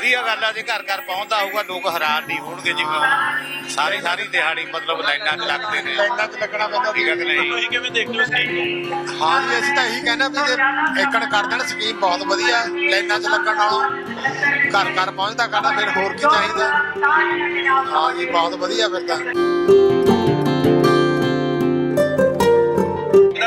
ਵਧੀਆ ਗੱਲ ਆ ਜੇ ਘਰ ਘਰ ਪਹੁੰਚਦਾ ਹੋਊਗਾ ਲੋਕ ਹੈਰਾਨ ਨਹੀਂ ਹੋਣਗੇ ਜਿਵੇਂ ਹੁਣ ਸਾਰੀ ਸਾਰੀ ਦਿਹਾੜੀ ਮਤਲਬ ਲਾਈਨਾਂ 'ਚ ਲੱਗਦੇ ਨੇ। ਲਾਈਨਾਂ 'ਚ ਲੱਗਣਾ ਪੈਂਦਾ ਠੀਕ ਹੈ ਕਿ ਨਹੀਂ? ਤੁਸੀਂ ਕਿਵੇਂ ਦੇਖਦੇ ਹੋ ਸਕੀਮ ਨੂੰ? ਹਾਂ ਜੀ ਅਸੀਂ ਤਾਂ ਇਹੀ ਕਹਿੰਦੇ ਵੀ ਜੇ ਏਕੜ ਕਰ ਦੇਣ ਸਕੀਮ ਬਹੁਤ ਵਧੀਆ ਲਾਈਨਾਂ 'ਚ ਲੱਗਣ ਨਾਲੋਂ ਘਰ ਘਰ ਪਹੁੰਚਦਾ ਕਰਨਾ ਫਿਰ ਹੋਰ ਕੀ ਚਾਹੀਦਾ? ਹਾਂ ਜੀ ਬਹੁਤ ਵਧੀਆ ਫਿਰ ਤਾਂ।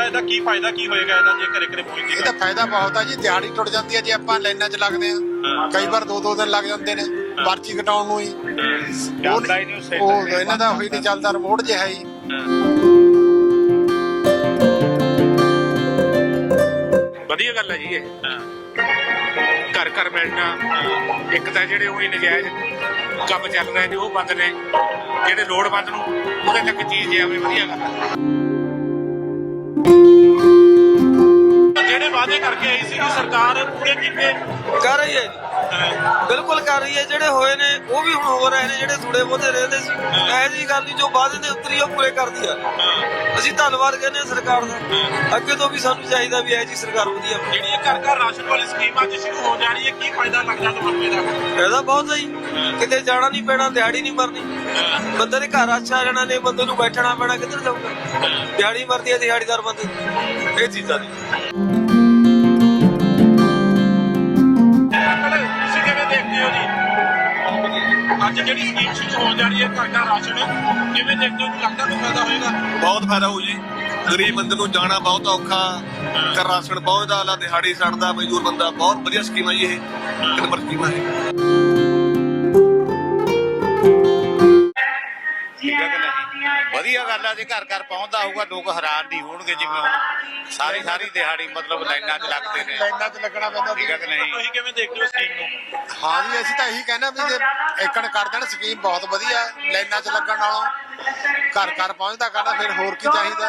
ਇਹਦਾ ਇਹਦਾ ਕੀ ਫਾਇਦਾ ਕੀ ਹੋਏਗਾ ਇਹਦਾ ਜੇ ਘਰੇ ਘਰੇ ਪਹੁੰਚ ਇਹਦਾ ਫਾਇਦਾ ਬਹੁਤ ਆ ਜੀ ਦਿਹਾੜੀ ਟੁੱਟ ਜਾਂਦੀ ਹੈ ਜੇ ਆਪਾਂ ਲਾਈਨਾਂ 'ਚ ਲੱਗਦੇ ਆ। ਕਈ ਵਾਰ ਦੋ ਦੋ ਦਿਨ ਲੱਗ ਜਾਂਦੇ ਨੇ ਪਰਚੀ ਕਟਾਉਣ ਨੂੰ ਹੀ। ਉਹ ਚੱਲਦਾ ਹੀ ਨਹੀਂ ਉਸ ਉਹ ਇਹਨਾਂ ਦਾ ਹੋਈ ਨਹੀਂ ਚੱਲਦਾ ਰਿਮੋਟ ਜਿਹਾ ਹੈ। ਜੀ ਵਧੀਆ ਗੱਲ ਹੈ ਜੀ ਇਹ। ਘਰ ਘਰ ਮਿਲਣਾ ਇੱਕ ਤਾਂ ਜਿਹੜੇ ਉਹੀ ਨਜਾਇਜ਼ ਕੰਮ ਚੱਲ ਰਹੇ ਨੇ ਉਹ ਬੰਦ ਨੇ। ਜਿਹੜੇ ਲੋੜਵੰਦ ਨੂੰ ਉਹਦੇ ਤੱਕ ਚੀਜ਼ ਜਾਵੇ ਵਧੀਆ ਗੱਲ ਹੈ ਜਿਹੜੇ ਵਾਅਦੇ ਕਰਕੇ ਆਈ ਸੀ ਸਰਕਾਰ ਪੂਰੇ ਕੀਤੇ। ਕਰ ਰਹੀ ਹੈ ਜੀ। ਬਿਲਕੁਲ ਕਰ ਰਹੀ ਹੈ। ਜਿਹੜੇ ਹੋਏ ਨੇ ਉਹ ਵੀ ਹੁਣ ਹੋ ਰਹੇ ਨੇ ਜਿਹੜੇ ਥੋੜੇ ਬਹੁਤੇ ਰਹਿੰਦੇ ਸੀ। ਇਹ ਜੀ ਗੱਲ ਨਹੀਂ ਜੋ ਵਾਅਦੇ ਦੇ ਉੱਤਰੀ ਉਹ ਪੂਰੇ ਕਰਦੀ ਆ ਅਸੀਂ ਧੰਨਵਾਦ ਕਹਿੰਦੇ ਹਾਂ ਸਰਕਾਰ ਦਾ। ਅੱਗੇ ਤੋਂ ਵੀ ਸਾਨੂੰ ਚਾਹੀਦਾ ਵੀ ਇਹ ਜੀ ਸਰਕਾਰ ਵਧੀਆ। ਜਿਹੜੀ ਇਹ ਘਰ ਘਰ ਰਾਸ਼ਨ ਵਾਲੀ ਸਕੀਮ ਅੱਜ ਸ਼ੁਰੂ ਹੋ ਜਾਣੀ ਹੈ ਕੀ ਫਾਇਦਾ ਲੱਗਦਾ ਤੁਹਾਨੂੰ ਇਹਦਾ ਫਾਇਦਾ ਬਹੁਤ ਹੈ ਜੀ। ਕਿਤੇ ਜਾਣਾ ਨਹੀਂ ਪੈਣਾ ਦਿਹਾੜੀ ਨਹੀਂ ਮਰਨੀ। ਬੰਦੇ ਦੇ ਘਰ ਅੱਛਾ ਜਾਣਾ ਨੇ ਬੰਦੇ ਨੂੰ ਬੈਠਣਾ ਪੈਣਾ ਕਿੱਧਰ ਜਾਊਗਾ? ਦਿਹਾੜੀ ਮਰਦੀ ਹੈ ਦਿਹਾੜੀਦਾਰ ਬੰਦੇ। ਇਹ ਚੀਜ਼ਾਂ ਦੀ ਅੱਜ ਜਿਹੜੀ ਸ਼ੁਰੂ ਹੋ ਜਾਣੀ ਹੈ ਘਰ ਘਰ ਰਾਸ਼ਨ ਕਿਵੇਂ ਦੇਖਦੇ ਜੀ ਲੱਗਦਾ ਕੋਈ ਫਾਇਦਾ ਹੋਏਗਾ? ਬਹੁਤ ਫਾਇਦਾ ਹੋਊ ਜੀ। ਗਰੀਬ ਬੰਦੇ ਨੂੰ ਜਾਣਾ ਬਹੁਤ ਔਖਾ। ਕਰ ਰਾਸ਼ਨ ਪਹੁੰਚਦਾ ਲਾ ਦਿਹਾੜੀ ਛੱਡਦਾ ਮਜ਼ਦੂਰ ਬੰਦਾ ਬਹੁਤ ਵਧੀਆ ਸਕੀਮ ਹੈ ਜੀ ਇਹ। ਇੱਕ ਨੰਬਰ ਸਕੀਮ ਹੈ। ਵਧੀਆ ਗੱਲ ਆ ਜੇ ਘਰ ਘਰ ਪਹੁੰਚਦਾ ਹੋਊਗਾ ਲੋਕ ਹੈਰਾਨ ਨਹੀਂ ਹੋਣਗੇ ਜਿਵੇਂ ਹੁਣ ਸਾਰੀ ਸਾਰੀ ਦਿਹਾੜੀ ਮਤਲਬ ਲਾਈਨਾਂ 'ਚ ਲੱਗਦੇ ਨੇ। ਲਾਈਨਾਂ 'ਚ ਲੱਗਣਾ ਪੈਂਦਾ ਠੀਕ ਹੈ ਕਿ ਨਹੀਂ? ਤੁਸੀਂ ਕਿਵੇਂ ਦੇਖਦੇ ਹੋ ਸਕੀਮ ਨੂੰ? ਹਾਂ ਜੀ ਅਸੀਂ ਤਾਂ ਇਹੀ ਕਹਿੰਦੇ ਵੀ ਜੇ ਏਕੜ ਕਰ ਦੇਣ ਸਕੀਮ ਬਹੁਤ ਵਧੀਆ ਲਾਈਨਾਂ 'ਚ ਲੱਗਣ ਨਾਲੋਂ। ਘਰ ਘਰ ਪਹੁੰਚਦਾ ਕਰਨਾ ਫਿਰ ਹੋਰ ਕੀ ਚਾਹੀਦਾ?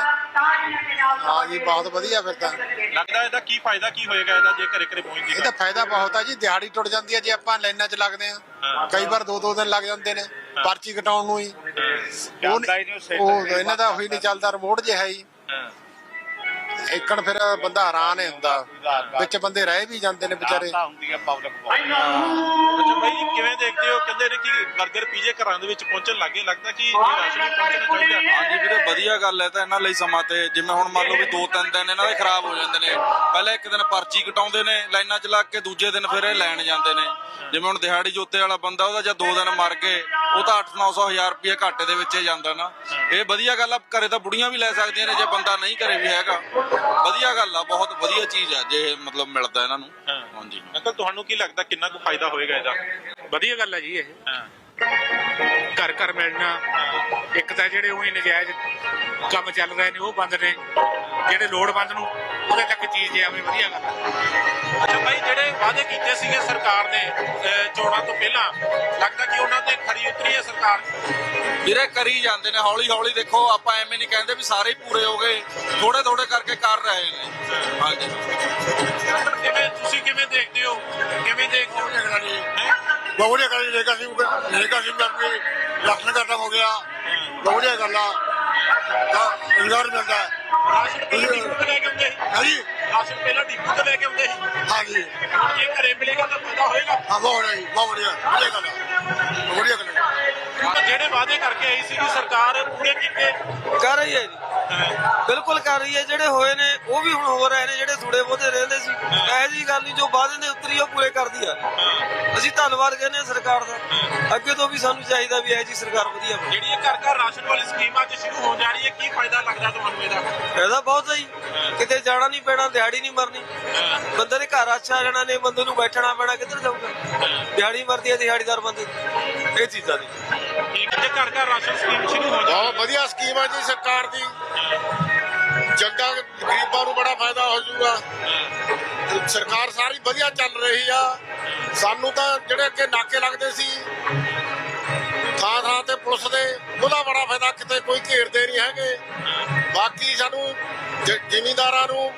ਹਾਂ ਜੀ ਬਹੁਤ ਵਧੀਆ ਫਿਰ ਤਾਂ। ਲੱਗਦਾ ਇਹਦਾ ਕੀ ਫਾਇਦਾ ਕੀ ਹੋਏਗਾ ਇਹਦਾ ਜੇ ਘਰੇ ਘਰੇ ਪਹੁੰਚ ਇਹਦਾ ਫਾਇਦਾ ਬਹੁਤ ਆ ਜੀ ਦਿਹਾੜੀ ਟੁੱਟ ਜਾਂਦੀ ਹੈ ਜੇ ਆਪਾਂ ਲਾਈਨਾਂ 'ਚ ਲੱਗਦੇ ਆ। ਕਈ ਵਾਰ ਦੋ ਦੋ ਦਿਨ ਲੱਗ ਜਾਂਦੇ ਨੇ। ਪਰਚੀ ਕਟਾਉਣ ਨੂੰ ਹੀ। ਉਹ ਹੀ ਨਹੀਂ ਇਹਨਾਂ ਦਾ ਹੋਈ ਨਹੀਂ ਚੱਲਦਾ ਰਿਮੋਟ ਜਿਹਾ ਹੈ ਜੀ। ਏਕੜ ਫਿਰ ਬੰਦਾ ਹੈਰਾਨ ਹੀ ਹੁੰਦਾ। ਵਿੱਚ ਬੰਦੇ ਰਹਿ ਵੀ ਜਾਂਦੇ ਨੇ ਵਿਚਾਰੇ। ਜਾਣਦਾ ਹੁੰਦੀ ਆ ਪਬਲਿਕ ਬਹੁਤ। ਅੱਛਾ ਭਾਈ ਕਿਵੇਂ ਦੇਖਦੇ ਹੋ? ਕਹਿੰਦੇ ਨੇ ਕਿ 버ਗਰ ਪੀਜੇ ਘਰਾਂ ਦੇ ਵਿੱਚ ਪਹੁੰਚਣ ਲੱਗੇ। ਲੱਗਦਾ ਕਿ ਇਹ ਰਾਸ਼ਨ ਵੀ ਪਹੁੰਚਣਾ ਚਾਹੀਦਾ। ਹਾਂਜੀ ਵੀਰੇ ਵਧੀਆ ਗੱਲ ਹੈ ਤਾਂ ਇਹਨਾਂ ਲਈ ਸਮਾਂ ਤੇ। ਜਿਵੇਂ ਹੁਣ ਮੰਨ ਲਓ ਵੀ ਦੋ ਤਿੰਨ ਦਿਨ ਇਹਨਾਂ ਦੇ ਖਰਾਬ ਹੋ ਜਾਂਦੇ ਨੇ। ਪਹਿਲਾਂ ਇੱਕ ਦਿਨ ਪਰਚੀ ਕਟਾਉਂਦੇ ਨੇ ਲਾਈਨਾਂ 'ਚ ਲੱਗ ਕੇ ਦੂਜੇ ਦਿਨ ਫਿਰ ਇਹ ਲੈਣ ਜਾਂਦੇ ਨੇ। ਜਿਵੇਂ ਹੁਣ ਦਿਹਾੜੀ ਜੋਤੇ ਵਾਲਾ ਬੰਦਾ ਉਹਦਾ ਜਾਂ ਦੋ ਦਿਨ ਮਰ ਗਏ ਉਹ ਤਾਂ 8-900 ਹਜ਼ਾਰ ਰੁਪਏ ਘਾਟੇ ਦੇ ਵਿੱਚ ਹੀ ਜਾਂਦਾ ਨਾ। ਇਹ ਵਧੀਆ ਗੱਲ ਆ ਘਰੇ ਤਾਂ ਬੁੜੀਆਂ ਵੀ ਲੈ ਸਕਦੀਆਂ ਨੇ ਜੇ ਬੰਦਾ ਨਹੀਂ ਘਰੇ ਵੀ ਹੈਗਾ। ਵਧੀਆ ਗੱਲ ਆ ਬਹੁਤ ਵਧੀਆ ਚੀਜ਼ ਆ ਜੇ ਇਹ ਮਤਲਬ ਮਿਲਦਾ ਇਹਨਾਂ ਨੂੰ। ਹਾਂਜੀ। ਅੰਕਲ ਤੁਹਾਨੂੰ ਕੀ ਲੱਗਦਾ ਕਿੰਨਾ ਕੁ ਫਾਇਦਾ ਹੋਏਗਾ ਇਹਦਾ? ਵਧੀਆ ਗੱਲ ਹੈ ਜੀ ਇਹ। ਘਰ ਘਰ ਮਿਲਣਾ ਇੱਕ ਤਾਂ ਜਿਹੜੇ ਉਹੀ ਨਜਾਇਜ਼ ਕੰਮ ਚੱਲ ਰਹੇ ਨੇ ਉਹ ਬੰਦ ਨੇ। ਜਿਹੜੇ ਲੋੜਵੰਦ ਨੂੰ ਉਹਦੇ ਤੱਕ ਚੀਜ਼ ਜਾਵੇ ਵਧੀਆ ਗੱਲ ਅੱਛਾ ਭਾਈ ਜਿਹੜੇ ਵਾਅਦੇ ਕੀਤੇ ਸੀਗੇ ਸਰਕਾਰ ਨੇ ਚੋਣਾਂ ਤੋਂ ਪਹਿਲਾਂ ਲੱਗਦਾ ਕਿ ਉਹਨਾਂ ਤੇ ਖਰੀ ਉਤਰੀ ਹੈ ਸਰਕਾਰ? ਵੀਰੇ ਕਰੀ ਜਾਂਦੇ ਨੇ ਹੌਲੀ ਹੌਲੀ ਦੇਖੋ ਆਪਾਂ ਐਵੇਂ ਨਹੀਂ ਕਹਿੰਦੇ ਵੀ ਸਾਰੇ ਪੂਰੇ ਹੋ ਗਏ ਥੋੜੇ ਥੋੜੇ ਕਰਕੇ ਕਰ ਰਹੇ ਨੇ। ਹਾਂਜੀ। ਕਿਵੇਂ ਤੁਸੀਂ ਕਿਵੇਂ ਦੇਖਦੇ ਹੋ? ਕਿਵੇਂ ਦੇਖਦੇ ਹੋ? ਹੈਂ? ਬਹੁਤ ਵਧੀਆ ਗੱਲ ਨੇਕਾ ਸਿੰਘ ਨੇਕਾ ਸਿੰਘ ਕਰਕੇ ਲਖਨ ਖਤਮ ਹੋ ਗਿਆ। ਬਹੁਤ ਵਧੀਆ ਗੱਲ ਆ। ਤਾਂ ਰੁਜ਼ਗਾਰ ਮਿਲਦਾ ਹੈ। ਰਾਸ਼ਨ ਪਹਿਲਾਂ ਡਿਪੂ ਤੋਂ ਲੈ ਕੇ ਆਉਂਦੇ ਸੀ। ਹਾਂਜੀ। ਰਾਸ਼ਨ ਪਹਿਲਾਂ ਡਿਪੂ ਤੋਂ ਲੈ ਕੇ ਆਉਂਦੇ ਸੀ। ਹਾਂਜੀ। ਹੁਣ ਜੇ ਘਰੇ ਮਿਲੇਗਾ ਤਾਂ ਫਾਇਦਾ ਹੋਏਗਾ। ਹਾਂ ਬਹੁਤ ਵਧੀਆ ਬਹੁਤ ਵਧੀਆ। ਵਧੀਆ ਗੱਲ ਬਹੁਤ ਵਧੀਆ ਗੱਲ ਜਿਹੜੇ ਵਾਅਦੇ ਕਰਕੇ ਆਈ ਸੀ ਸਰਕਾਰ ਪੂਰੇ ਕੀਤੇ? ਕਰ ਰਹੀ ਹੈ ਜੀ। ਬਿਲਕੁਲ ਕਰ ਰਹੀ ਹੈ। ਜਿਹੜੇ ਹੋਏ ਨੇ ਉਹ ਵੀ ਹੁਣ ਹੋ ਰਹੇ ਨੇ ਜਿਹੜੇ ਥੋੜੇ ਬਹੁਤੇ ਰਹਿੰਦੇ ਸੀ। ਇਹ ਜੀ ਗੱਲ ਨਹੀਂ ਜੋ ਵਾਅਦੇ ਦੇ ਉੱਤਰੀ ਉਹ ਪੂਰੇ ਕਰਦੀ ਆ। ਅਸੀਂ ਧੰਨਵਾਦ ਕਹਿੰਦੇ ਹਾਂ ਸਰਕਾਰ ਦਾ। ਅੱਗੇ ਤੋਂ ਵੀ ਸਾਨੂੰ ਚਾਹੀਦਾ ਵੀ ਇਹ ਜੀ ਸਰਕਾਰ ਵਧੀਆ ਬਣੇ। ਜਿਹੜੀ ਇਹ ਘਰ ਘਰ ਰਾਸ਼ਨ ਵਾਲੀ ਸਕੀਮ ਅੱਜ ਸ਼ੁਰੂ ਹੋ ਜਾਣੀ ਹੈ ਕੀ ਫਾਇਦਾ ਲੱਗਦਾ ਤੁਹਾਨੂੰ ਇਹਦਾ? ਫਾਇਦਾ ਬਹੁਤ ਹੈ ਜੀ। ਕਿਤੇ ਜਾਣਾ ਨਹੀਂ ਪੈਣਾ ਦਿਹਾੜੀ ਨਹੀਂ ਮਰਨੀ। ਬੰਦੇ ਦੇ ਘਰ ਅੱਛਾ ਜਾਣਾ ਨੇ ਬੰਦੇ ਨੂੰ ਬੈਠਣਾ ਪੈਣਾ ਕਿੱਧਰ ਜਾਊਗਾ? ਦਿਹਾੜੀ ਮਰਦੀ ਹੈ ਦਿਹਾੜੀਦਾਰ ਬੰਦੇ। ਇਹ ਚੀਜ਼ਾਂ ਦੀ ਠੀਕ ਹੈ ਘਰ ਘਰ ਰਾਸ਼ਨ ਸਕੀਮ ਸ਼ੁਰੂ ਹੋ ਜਾਣੀ ਬਹੁਤ ਵਧੀਆ ਸਕੀਮ ਆ ਜੀ ਸਰਕਾਰ ਦੀ। ਜੰਗਾਂ, ਗਰੀਬਾਂ ਨੂੰ ਬੜਾ ਫਾਇਦਾ ਹੋ ਜਾਊਗਾ। ਸਰਕਾਰ ਸਾਰੀ ਵਧੀਆ ਚੱਲ ਰਹੀ ਆ। ਸਾਨੂੰ ਤਾਂ ਜਿਹੜੇ ਅੱਗੇ ਨਾਕੇ ਲੱਗਦੇ ਸੀ ਥਾਂ ਥਾਂ ਤੇ ਪੁਲਿਸ ਦੇ, ਉਹਦਾ ਬੜਾ ਫਾਇਦਾ, ਕਿਤੇ ਕੋਈ ਘੇਰਦੇ ਨਹੀਂ ਹੈਗੇ। ਬਾਕੀ ਸਾਨੂੰ ਜ- ਜ਼ਿਮੀਂਦਾਰਾਂ ਨੂੰ,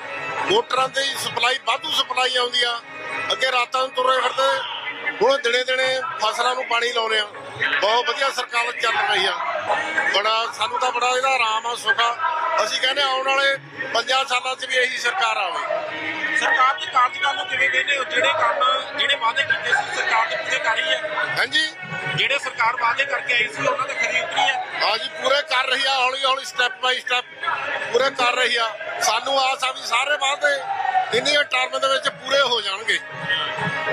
ਮੋਟਰਾਂ ਦੀ ਸਪਲਾਈ, ਵਾਧੂ ਸਪਲਾਈ ਆਉਂਦੀ ਆ। ਅੱਗੇ ਰਾਤਾਂ ਨੂੰ ਤੁਰੇ ਫਿਰਦੇ। ਹੁਣ ਦਿਨੇ ਦਿਨੇ ਫਸਲਾਂ ਨੂੰ ਪਾਣੀ ਲਾਉਨੇ ਆ। ਬਹੁਤ ਵਧੀਆ ਸਰਕਾਰ ਚੱਲ ਰਹੀ ਆ। ਬੜਾ ਸਾਨੂੰ ਤਾਂ ਬੜਾ ਇਹਦਾ ਆਰਾਮ ਆ ਸੁੱਖ ਅਸੀਂ ਕਹਿੰਦੇ ਆਉਣ ਵਾਲੇ 50 ਸਾਲਾਂ 'ਚ ਵੀ ਇਹੀ ਸਰਕਾਰ ਆਵੇ। ਸਰਕਾਰ ਦੇ ਕਾਰਜਕਾਲ ਨੂੰ ਕਿਵੇਂ ਕਹਿੰਦੇ ਹੋ? ਜਿਹੜੇ ਕੰਮ ਜਿਹੜੇ ਵਾਅਦੇ ਕੀਤੇ ਸੀ ਸਰਕਾਰ ਦੇ ਪੂਰੇ ਕਰ ਰਹੀ ਸਰਕਾਰ ਵਾਅਦੇ ਕਰਕੇ ਆਈ ਸੀ ਉਹਨਾਂ ਤੇ ਖਰੀ ਉਤਰੀ ਹੈ ਹਾਂਜੀ ਪੂਰੇ ਕਰ ਰਹੀ ਆ ਹੌਲੀ ਹੌਲੀ ਸਟੈਪ ਬਾਈ ਸਟੈਪ ਪੂਰੇ ਕਰ ਰਹੀ ਆ। ਸਾਨੂੰ ਆਸ ਆ ਵੀ ਸਾਰੇ ਵਾਅਦੇ ਇੰਨੀਆਂ ਟਰਮ ਦੇ ਵਿੱਚ ਪੂਰੇ ਹੋ ਜਾਣਗੇ।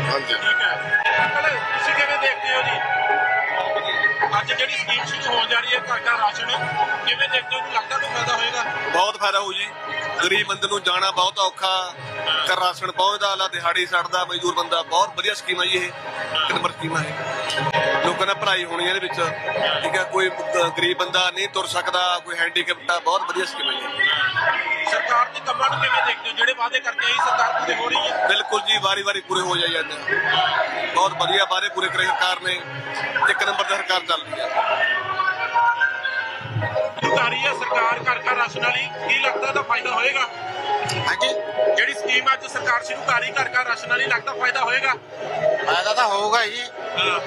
ਹਾਂਜੀ। ਠੀਕ ਹੈ। ਘਰ ਰਾਸ਼ਨ ਕਿਵੇਂ ਦੇਖਦੇ ਹੋ ਨੂੰ ਲੱਗਦਾ ਕੋਈ ਫਾਇਦਾ ਹੋਏਗਾ। ਬਹੁਤ ਫਾਇਦਾ ਹੋਊ ਜੀ। ਗਰੀਬ ਬੰਦੇ ਨੂੰ ਜਾਣਾ ਬਹੁਤ ਔਖਾ ਕਰ ਰਾਸ਼ਨ ਪਹੁੰਚਦਾ ਲਾ ਦਿਹਾੜੀ ਛੱਡਦਾ ਮਜ਼ਦੂਰ ਬੰਦਾ ਬਹੁਤ ਵਧੀਆ ਸਕੀਮ ਹੈ ਜੀ ਇਹ। ਇੱਕ ਨੰਬਰ ਸਕੀਮ ਹੈ ਲੋਕਾਂ ਨਾਲ ਭਲਾਈ ਹੋਣੀ ਇਹਦੇ ਵਿੱਚ। ਠੀਕ ਹੈ ਕੋਈ ਗਰੀਬ ਬੰਦਾ ਨਹੀਂ ਤੁਰ ਸਕਦਾ ਕੋਈ ਹੈਂਡੀਕੈਪਟ ਆ ਬਹੁਤ ਵਧੀਆ ਸਕੀਮ ਹੈ ਜੀ। ਸਰਕਾਰ ਦੇ ਕੰਮਾਂ ਨੂੰ ਕਿਵੇਂ ਦੇਖਦੇ ਹੋ? ਜਿਹੜੇ ਵਾਅਦੇ ਕਰਕੇ ਆਈ ਸਰਕਾਰ ਪੂਰੇ ਹੋ ਰਹੀ ਹੈ ਬਿਲਕੁਲ ਜੀ ਵਾਰੀ ਵਾਰੀ ਪੂਰੇ ਹੋ ਜਾਈ ਜਾਂਦੇ। ਬਹੁਤ ਵਧੀਆ ਵਾਅਦੇ ਪੂਰੇ ਕਰੇ ਸਰਕਾਰ ਨੇ। ਇੱਕ ਨੰਬਰ ਤੇ ਸਰਕਾਰ ਚੱਲ ਰਹੀ ਹੈ ਰਹੀ ਹੈ ਸਰਕਾਰ ਘਰ ਘਰ ਰਾਸ਼ਨ ਵਾਲੀ ਕੀ ਲੱਗਦਾ ਤਾਂ ਫਾਇਦਾ ਹੋਏਗਾ? ਹਾਂਜੀ। ਜਿਹੜੀ ਸਕੀਮ ਅੱਜ ਸਰਕਾਰ ਸ਼ੁਰੂ ਕਰ ਘਰ ਘਰ ਰਾਸ਼ਨ ਵਾਲੀ ਲੱਗਦਾ ਫਾਇਦਾ ਹੋਏਗਾ? ਫਾਇਦਾ ਤਾਂ ਹੋਊਗਾ ਜੀ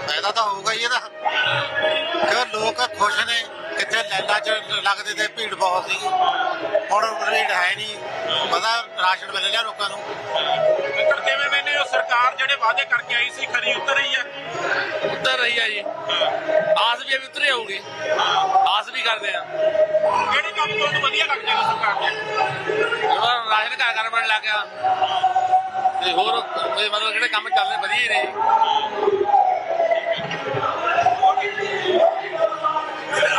ਫਾਇਦਾ ਤਾਂ ਹੋਊਗਾ ਹੀ ਇਹਦਾ। ਕਿਉਂ ਲੋਕ ਖੁਸ਼ ਨੇ ਕਿੱਥੇ ਲੈਣਾ ਚ ਲੱਗਦੇ ਤੇ ਭੀੜ ਬਹੁਤ ਸੀ। ਹੁਣ ਰੇਟ ਹੈ ਨਹੀਂ। ਪਤਾ ਰਾਸ਼ਨ ਮਿਲ ਰਿਹਾ ਲੋਕਾਂ ਨੂੰ। ਅੰਕਲ ਕਿਵੇਂ ਮੈਨੇ ਉਹ ਸਰਕਾਰ ਜਿਹੜੇ ਵਾਅਦੇ ਕਰਕੇ ਆਈ ਸੀ ਖਰੀ ਉਤਰ ਰਹੀ ਹੈ? ਉੱਤਰ ਰਹੀ ਆ ਜੀ। ਆਸ ਵੀ ਉਤਰੇ ਆਊਗੀ ਆਸ ਕਰਦੇ ਆ। ਕਿਹੜੇ ਕੰਮ ਤੁਹਾਨੂੰ ਵਧੀਆ ਲੱਗਦੇ ਨੇ ਸਰਕਾਰ ਦੇ ਜਦੋਂ ਰਾਸ਼ਨ ਘਰ ਘਰ ਬਣ ਲੱਗ ਗਿਆ। ਤੇ ਹੋਰ ਇਹ ਮਤਲਬ ਜਿਹੜੇ ਕੰਮ ਚੱਲ ਰਹੇ ਵਧੀਆ ਹੀ ਨੇ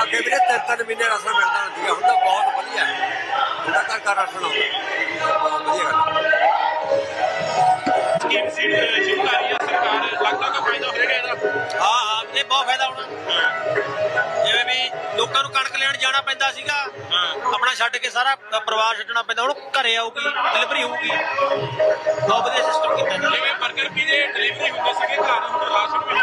ਅੱਗੇ ਵੀਰੇ ਤਿੰਨ ਤਿੰਨ ਮਹੀਨੇ ਰਾਸ਼ਨ ਮਿਲਦਾ ਹੁੰਦਾ ਹੁਣ ਤਾਂ ਬਹੁਤ ਵਧੀਆ ਹੈ। ਹੁਣ ਤਾਂ ਘਰ ਰਾਸ਼ਨ ਆਉਂਦਾ ਬਹੁਤ ਵਧੀਆ ਗੱਲ। ਹੈ। ਸਕੀਮ ਸੀ ਸ਼ੁਰੂ ਕਰ ਰਹੀ ਹੈ ਸਰਕਾਰ। ਲੱਗਦਾ ਤਾਂ ਫਾਇਦਾ ਹੋਏਗਾ ਇਹਦਾ। ਹਾਂ ਹਾਂ ਇਹ ਬਹੁਤ ਫਾਇਦਾ ਹੋਣਾ। ਜਿਵੇਂ ਵੀ ਲੋਕਾਂ ਨੂੰ ਕਣਕ ਲੈਣ ਜਾਣਾ ਪੈਂਦਾ ਸੀਗਾ। ਆਪਣਾ ਛੱਡ ਕੇ ਸਾਰਾ ਪਰਿਵਾਰ ਛੱਡਣਾ ਪੈਂਦਾ। ਹੁਣ ਘਰੇ ਆਊਗੀ ਡਿਲੀਵਰੀ ਹੋਊਗੀ। ਬਹੁਤ ਵਧੀਆ ਸਿਸਟਮ ਕੀਤਾ ਜਿਵੇਂ 버ਗਰ ਪੀ ਦੇ ਡਿਲੀਵਰੀ ਹੁੰਦੇ ਸੀਗੇ ਘਰ ਹੁਣ ਰਾਸ਼ਨ